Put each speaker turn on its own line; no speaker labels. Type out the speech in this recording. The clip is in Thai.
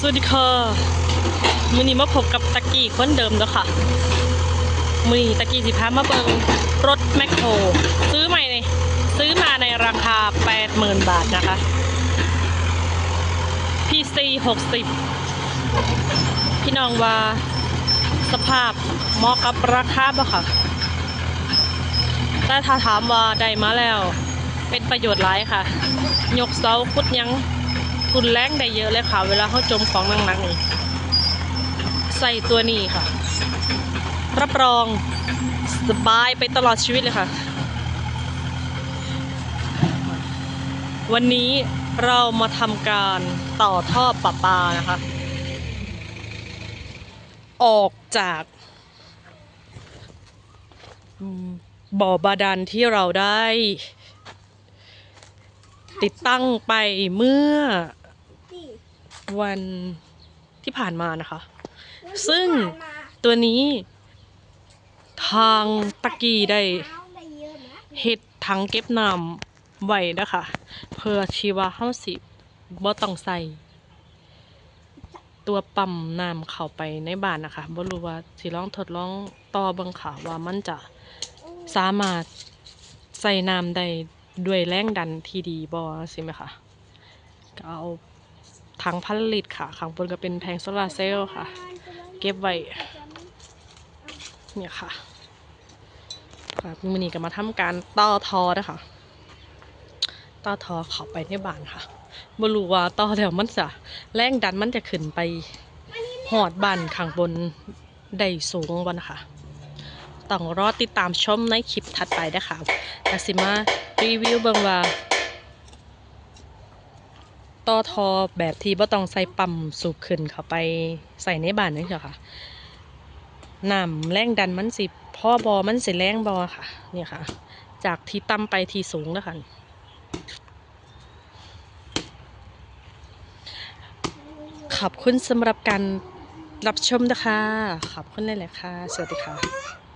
สวัสดีค่ะมือนี้มาพบกับตะกี้คนเดิมแล้วค่ะ มือนี้ตะกี้สิพามาเบิงรถแมคโครซื้อใหม่เลยซื้อมาในราคา 80,000 บาทนะคะ PC 60 พี่น้องว่าสภาพเหมาะกับราคาบ่ค่ะ แต่ถ้าถามว่าได้มาแล้ว เป็นประโยชน์หลายค่ะ ยกเสาคุดยัง ทุนแรงได้เยอะเลยค่ะ เวลาเขาจมของหนักๆนี่ใส่ตัวนี้ค่ะ รับรองสบายไปตลอดชีวิตเลยค่ะ วันนี้เรามาทำการต่อท่อประปานะคะ ออกจากบ่อบาดาลที่เราได้ ติดตั้งไปเมื่อ วันที่ผ่านมานะคะ
วันที่
ซึ่ง
ผ่านมา
ตัวนี้ทางตะกี้ได้
เอาได้เยอะนะ
เฮ็ดถังเก็บน้ำไว้นะคะ เพื่อชีว่าเฮาสิบ่ต้องใส่ตัวปั๊มน้ำเข้าไปในบ้านนะคะบ่รู้ว่าสิลองทดลองต่อเบิ่งค่ะว่ามันจะสามารถใส่น้ำได้ด้วยแรงดันที่ดีบ่สิไหมคะก็เอา ถังพันลิตรค่ะข้างบนก็เป็นแผงโซลาร์เซลล์ค่ะ เก็บไว้เนี่ยค่ะค่ะมือนี้ก็มาทำการต่อทอนะคะต่อทอเข้าไปในบ้านค่ะบรูว่าต่อแล้วมันจะแรงดันมันจะขึ้นไปหอดบ้านข้างบนได้สูงวันนะคะต้องรอติดตามชมในคลิปถัดไปนะคะแต่สิมารีวิวเบิงว่า ต่อทอแบบที่บ่ต้องใส่ปั๊มสูบขึ้นเข้าไปใส่ในบ้านนี่เถอะค่ะน้ำแรงดันมันสิพ่อบอมันสิแรงบอค่ะ เนี่ยค่ะ จากที่ต่ำไปที่สูงนะคะขอบคุณสำหรับการรับชมนะคะ ขอบคุณเลยแหละค่ะ สวัสดีค่ะ